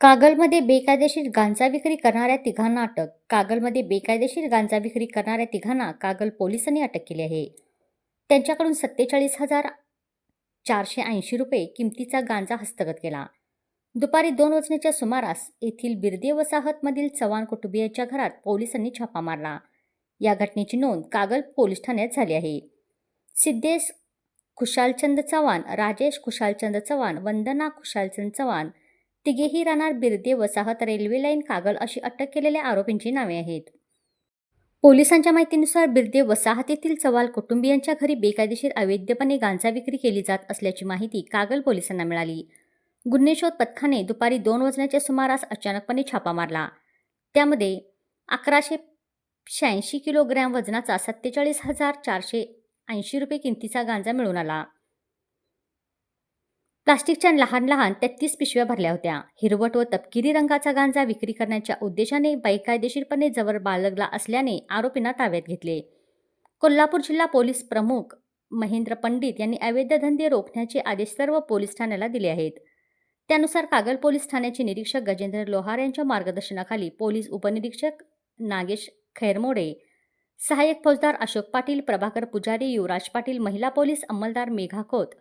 कागलमध्ये बेकायदेशीर गांजा विक्री करणाऱ्या तिघांना अटक. कागलमध्ये बेकायदेशीर गांजा विक्री करणाऱ्या तिघांना कागल पोलिसांनी अटक केली आहे. त्यांच्याकडून सत्तेचाळीस हजार चारशे ऐंशी रुपये किमतीचा गांजा हस्तगत केला. दुपारी दोन वाजण्याच्या सुमारास येथील बिर्दे वसाहतमधील चव्हाण कुटुंबियांच्या घरात पोलिसांनी छापा मारला. या घटनेची नोंद कागल पोलीस ठाण्यात झाली आहे. सिद्धेश खुशालचंद चव्हाण राजेश खुशालचंद चव्हाण वंदना खुशालचंद चव्हाण तिघेही राहणार बिर्दे वसाहत रेल्वे लाईन कागल अशी अटक केलेल्या आरोपींची नावे आहेत. पोलिसांच्या माहितीनुसार बिर्दे वसाहतीतील चव्हाण कुटुंबियांच्या घरी बेकायदेशीर अवैधपणे गांजा विक्री केली जात असल्याची माहिती कागल पोलिसांना मिळाली. गुन्हे शोध पथकाने दुपारी दोन वाजण्याच्या सुमारास अचानकपणे छापा मारला. त्यामध्ये अकराशे शहाऐंशी किलोग्रॅम वजनाचा सत्तेचाळीस हजार चारशे ऐंशी रुपये किमतीचा गांजा मिळून आला. प्लास्टिकच्या लहान लहान तेहतीस पिशव्या भरल्या होत्या. हिरवट व तपकिरी रंगाचा गांजा विक्री करण्याच्या उद्देशाने बेकायदेशीरपणे जवळ बाळगला असल्याने आरोपींना ताब्यात घेतले. कोल्हापूर जिल्हा पोलीस प्रमुख महेंद्र पंडित यांनी अवैध धंदे रोखण्याचे आदेश सर्व पोलीस ठाण्याला दिले आहेत. त्यानुसार कागल पोलीस ठाण्याचे निरीक्षक गजेंद्र लोहार यांच्या मार्गदर्शनाखाली पोलीस उपनिरीक्षक नागेश खैरमोडे सहाय्यक फौजदार अशोक पाटील प्रभाकर पुजारी युवराज पाटील महिला पोलीस अंमलदार मेघा खोत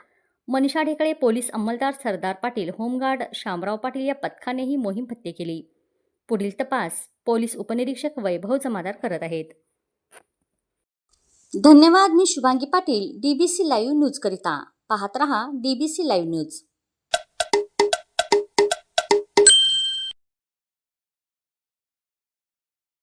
मनीषा ढेकळे पोलीस अंमलदार सरदार पाटील होमगार्ड शामराव पाटील या पथकाने ही मोहीम हत्ये केली. पुढील तपास पोलीस उपनिरीक्षक वैभव जमादार करत आहेत. धन्यवाद मी Shubhangi Patil DBC live news करिता. पाहत रहा डीबीसी लाईव्ह न्यूज